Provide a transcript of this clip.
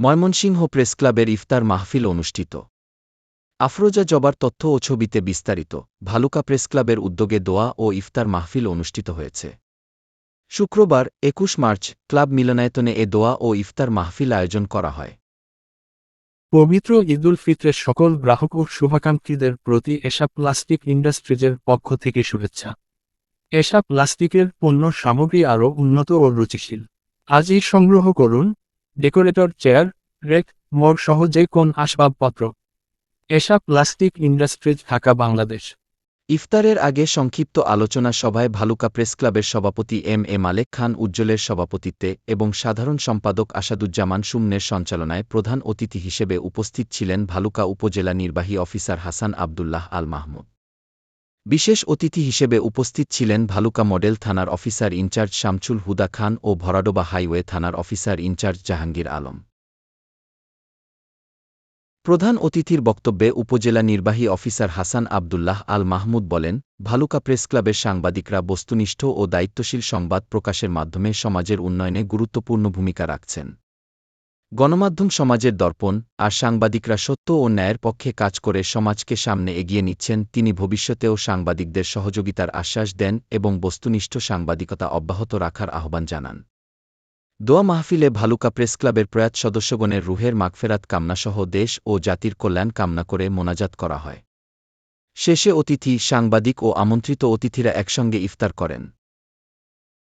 ময়মনসিংহ প্রেসক্লাবের ইফতার মাহফিল অনুষ্ঠিত। আফরোজা জবার তথ্য ও ছবিতে বিস্তারিত। ভালুকা প্রেসক্লাবের উদ্যোগে দোয়া ও ইফতার মাহফিল অনুষ্ঠিত হয়েছে। শুক্রবার, একুশ মার্চ, ক্লাব মিলনায়তনে এ দোয়া ও ইফতার মাহফিল আয়োজন করা হয়। পবিত্র ঈদুল ফিতরের সকল গ্রাহক ও শুভাকাঙ্ক্ষীদের প্রতি এসা প্লাস্টিক ইন্ডাস্ট্রিজের পক্ষ থেকে শুভেচ্ছা। এসা প্লাস্টিকের পণ্য সামগ্রী আরও উন্নত ও রুচিশীল। আজই সংগ্রহ করুন ডেকোরেটর চেয়ার রেক মগ সহ যে কোন আসবাবপত্র। এসা প্লাস্টিক ইন্ডাস্ট্রিজ ঢাকা, বাংলাদেশ। ইফতারের আগে সংক্ষিপ্ত আলোচনা সভায় ভালুকা প্রেসক্লাবের সভাপতি এম এ মালেক খান উজ্জ্বলের সভাপতিত্বে এবং সাধারণ সম্পাদক আসাদুজ্জামান সুমনের সঞ্চালনায় প্রধান অতিথি হিসেবে উপস্থিত ছিলেন ভালুকা উপজেলা নির্বাহী অফিসার হাসান আবদুল্লাহ আল মাহমুদ। বিশেষ অতিথি হিসেবে উপস্থিত ছিলেন ভালুকা মডেল থানার officer in charge Shamsul Huda Khan O Bharadoba highway থানার officer in charge Jahangir Alam. প্রধান অতিথির বক্তব্যে উপজেলা নির্বাহী অফিসার হাসান আবদুল্লাহ আল মাহমুদ বলেন, ভালুকা প্রেসক্লাবের সাংবাদিকরা বস্তুনিষ্ঠ ও দায়িত্বশীল সংবাদ প্রকাশের মাধ্যমে সমাজের উন্নয়নে গুরুত্বপূর্ণ ভূমিকা রাখছেন। গণমাধ্যম সমাজের দর্পণ আর সাংবাদিকরা সত্য ও ন্যায়ের পক্ষে কাজ করে সমাজকে সামনে এগিয়ে নিচ্ছেন, তিনি ভবিষ্যতেও সাংবাদিকদের সহযোগিতার আশ্বাস দেন এবং বস্তুনিষ্ঠ সাংবাদিকতা অব্যাহত রাখার আহ্বান জানান। দোয়া মাহফিলে ভালুকা প্রেসক্লাবের প্রয়াত সদস্যগণের রুহের মাগফেরাত কামনাসহ দেশ ও জাতির কল্যাণ কামনা করে মোনাজাত করা হয়। শেষে অতিথি, সাংবাদিক ও আমন্ত্রিত অতিথিরা একসঙ্গে ইফতার করেন।